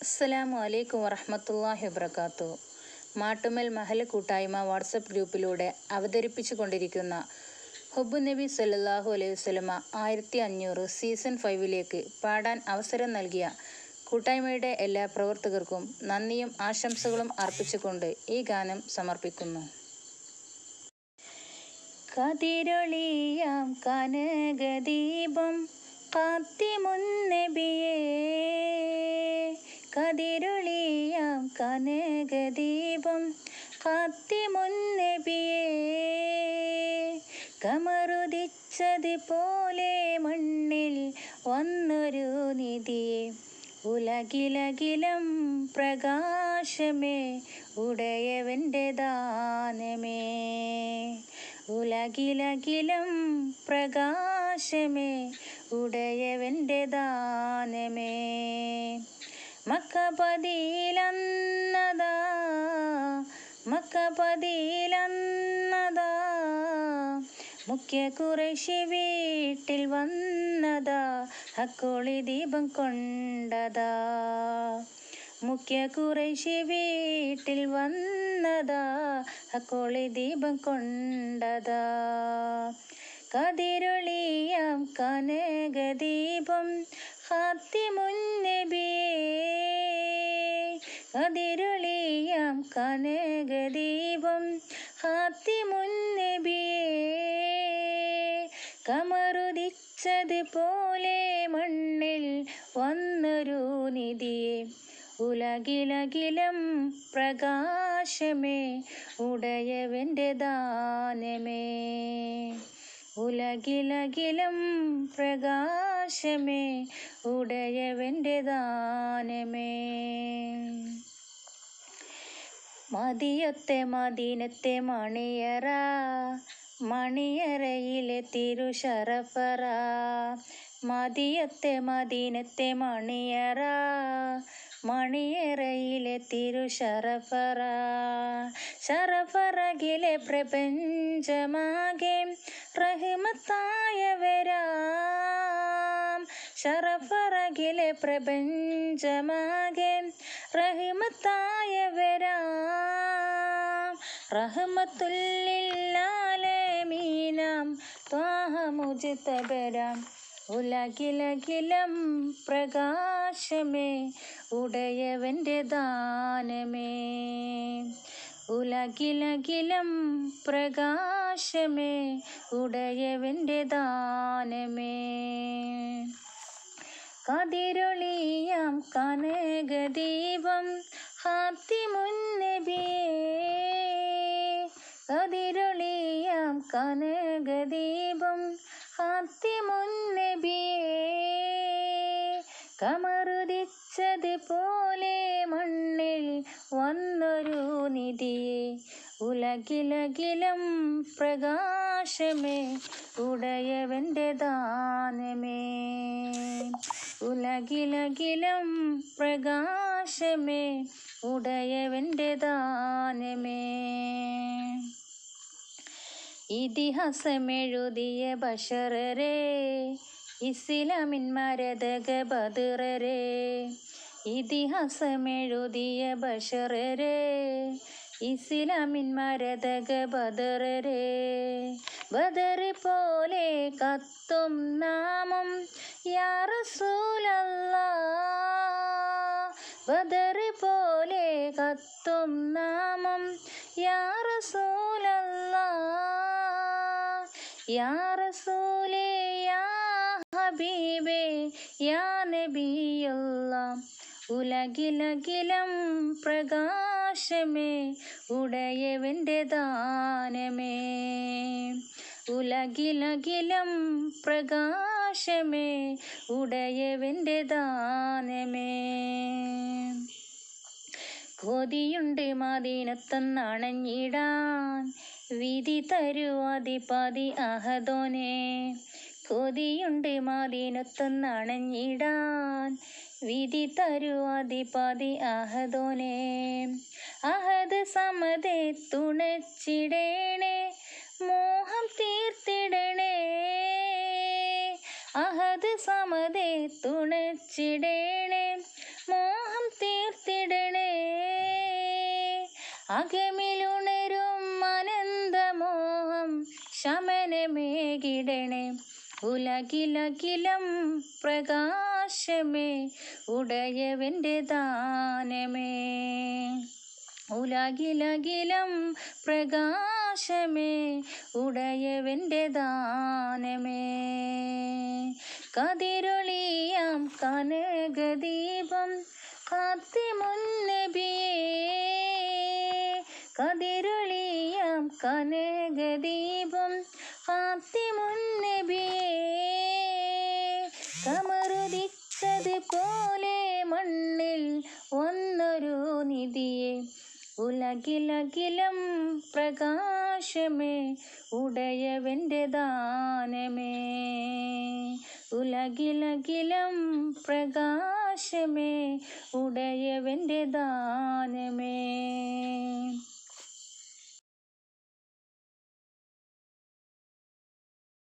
അസ്സലാമു അലൈക്കും വറഹമത്തല്ലാഹി വബർക്കാത്തു മാട്ടുമൽ മഹല കൂട്ടായ്മ വാട്സപ്പ് ഗ്രൂപ്പിലൂടെ അവതരിപ്പിച്ചു കൊണ്ടിരിക്കുന്ന ഹുബു നബി സല്ലാഹു അലൈഹി വസ്ലമ ആയിരത്തി അഞ്ഞൂറ് സീസൺ ഫൈവിലേക്ക് പാടാൻ അവസരം നൽകിയ കൂട്ടായ്മയുടെ എല്ലാ പ്രവർത്തകർക്കും നന്ദിയും ആശംസകളും അർപ്പിച്ചുകൊണ്ട് ഈ ഗാനം സമർപ്പിക്കുന്നു. കതിരൊളിയാം കനകദീപം കാത്തിമുന്നബിയേ കതിരൊളിയാം കനകദീപം കാത്തിമുന്നബിയേ. കമറുദിച്ചത് പോലെ മണ്ണിൽ വന്നൊരു നിധിയെ ഉലകിലകിലം പ്രകാശമേ ഉടയവന്റെ ദാനമേ. ഉലകിലകിലം പ്രകാശമേ ഉടയവന്റെ ദാനമേ. മക്കപതിയിലന്നതാ മക്കപതിയിലന്നതാ. മുഖ്യ കുറേശി വീട്ടിൽ വന്നതാ ഹക്കോളി ദീപം കൊണ്ടതാ. മുഖ്യ കുറേശി വീട്ടിൽ വന്നതാ ഹക്കോളി ദീപം കൊണ്ടതാ. കതിരൊളിയാം കനകദീപം ഹാത്തിമുന്നബിയേ കതിരൊളിയാം കനകദീപം ഹാത്തിമുന്നബിയേ കമറുദിച്ചത് പോലെ മണ്ണിൽ വന്നൊരു നിധിയെ. ഉലകിലകിലം പ്രകാശമേ ഉടയവന്റെ ദാനമേ. ഉലകിലകിലം പ്രകാശമേ ഉടയവന്റെ ദാനമേ. മതിയൊത്തെ മദീനത്തെ മണിയറ മണിയറയിലെ തിരുശറഫറ മതിയത്തെ മദീനത്തെ മണിയറ മണിയറയിലെ തിരുശറഫറ ശറഫറകിലെ പ്രപഞ്ചമാകെ റഹിമത്തായവരാം. ശറഫറകിലെ പ്രപഞ്ചമാകെ റഹിമത്തായവരാം. ത്വാഹ ത്വാഹമുജിതബരാം ഉലകിലകിലം പ്രകാശമേ ഉടയവന്റെ ദാനമേ. ഉലകിലകിലം പ്രകാശമേ ഉടയവന്റെ ദാനമേ. കതിരൊളിയാം കനകദീപം ഹാത്തിമുന്നബിയേ. കതിരൊളിയാം കനകദീപം കമറുദിച്ചത് പോലെ മണ്ണിൽ വന്നൊരു നിധിയെ. ഉലകിലകിലം പ്രകാശമേ ഉടയവന്റെ ദാനമേ. ഉലകിലകിലം പ്രകാശമേ ഉടയവന്റെ ദാനമേ. ഇതിഹാസമെഴുതിയ ബഷറരെ ഇസ്ലാമിൻ ബദറരെ. ഇതിഹാസമെഴുതിയ ബഷറരെ ഇസ്ലാമിൻ ബദറരെ. ബദർ പോലെ കത്തും നാമം യാറസൂലല്ല ബദർ പോലെ കത്തും നാമം യാ റസൂലല്ലാ യാ റസൂലേ യാ ഹബീബേ യാ നബിയല്ലാ. ഉലകിലകിലം പ്രകാശമേ ഉടയവന്റെ ദാനമേ. ഉലകിലകിലം പ്രകാശമേ ഉടയവന്റെ ദാനമേ. കൊതിയുണ്ട് മദീനത്തെന്നണഞ്ഞിടാൻ വിധി തരുവാതിപതി അഹദോനെ. കൊതിയുണ്ട് മദീനത്തെന്നണഞ്ഞിടാൻ വിധി തരുവാതിപതി അഹദോനെ. അഹദ് സമതെ തുണച്ചിടേണേ. മോഹം തീർത്തിടണേ. അഹദ് സമതെ തുണച്ചിടേണേ. അകമിലുണരും അനന്തമോഹം ശമനമേകിടണേ ഉലകിലകിലം പ്രകാശമേ ഉടയവന്റെ ദാനമേ. ഉലകിലകിലം പ്രകാശമേ ഉടയവന്റെ ദാനമേ. കതിരൊളിയാം കനകദീപം കാത്തിമുന്നബിയേ കതിരൊളിയാം കനകദീപം കാത്തിമുന്നബിയേ കമറുദിച്ചത് പോലെ മണ്ണിൽ ഒന്നൊരു നിധിയെ. ഉലകിലകിലം പ്രകാശമേ ഉടയവന്റെ ദാനമേ. ഉലകിലകിലം പ്രകാശമേ ഉടയവന്റെ ദാനമേ.